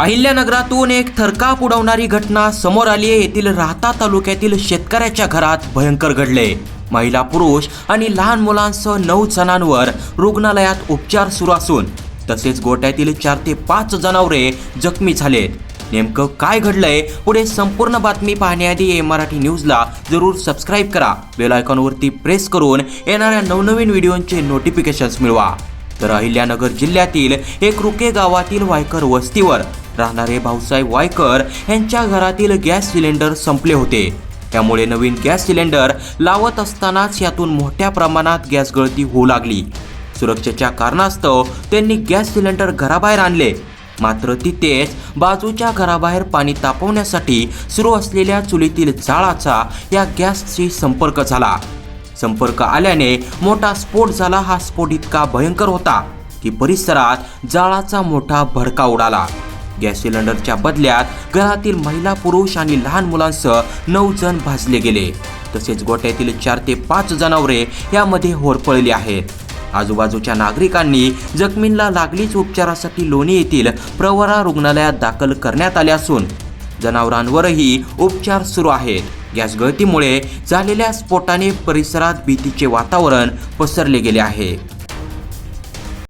अहिल्यानगरातून एक थरकाप उडवणारी घटना समोर आली आहे. येथील राहता तालुक्यातील शेतकऱ्याच्या घरात भयंकर घडले. महिला पुरुष आणि लहान मुलांसह नऊ जणांवर रुग्णालयात उपचार सुरू असून तसेच गोट्यातील चार ते पाच जनावरे जखमी झालेत. नेमकं काय घडलंय? पुढे संपूर्ण बातमी पाहण्याआधी ए मराठी न्यूजला जरूर सबस्क्राईब करा. बेल आयकॉनवरती प्रेस करून येणाऱ्या नवनवीन व्हिडिओंचे नोटिफिकेशन्स मिळवा. तर अहिल्यानगर जिल्ह्यातील एक रुके गावातील वायकर वस्तीवर राहणारे भाऊसाहेब वायकर यांच्या घरातील गॅस सिलेंडर संपले होते. त्यामुळे नवीन गॅस सिलेंडर लावत असतानाच यातून मोठ्या प्रमाणात गॅस गळती होऊ लागली. सुरक्षेच्या कारणास्तव त्यांनी गॅस सिलेंडर घराबाहेर आणले. मात्र तिथेच बाजूच्या घराबाहेर पाणी तापवण्यासाठी सुरू असलेल्या चुलीतील जाळाचा या गॅसशी संपर्क झाला. संपर्क आल्याने मोठा स्फोट झाला. हा स्फोट इतका भयंकर होता की परिसरात जाळाचा मोठा भडका उडाला. गॅस सिलेंडरच्या बदल्यात घरातील महिला पुरुष आणि लहान मुलांसह नऊ जण भाजले गेले. तसेच गोट्यातील चार ते पाच जनावरे यामध्ये होरपळली आहेत. आजूबाजूच्या नागरिकांनी जखमींना लागलीच उपचारासाठी लोणी येथील प्रवरा रुग्णालयात दाखल करण्यात आले असून जनावरांवरही उपचार सुरू आहेत. गॅस गळतीमुळे झालेल्या स्फोटाने परिसरात भीतीचे वातावरण पसरले गेले आहे.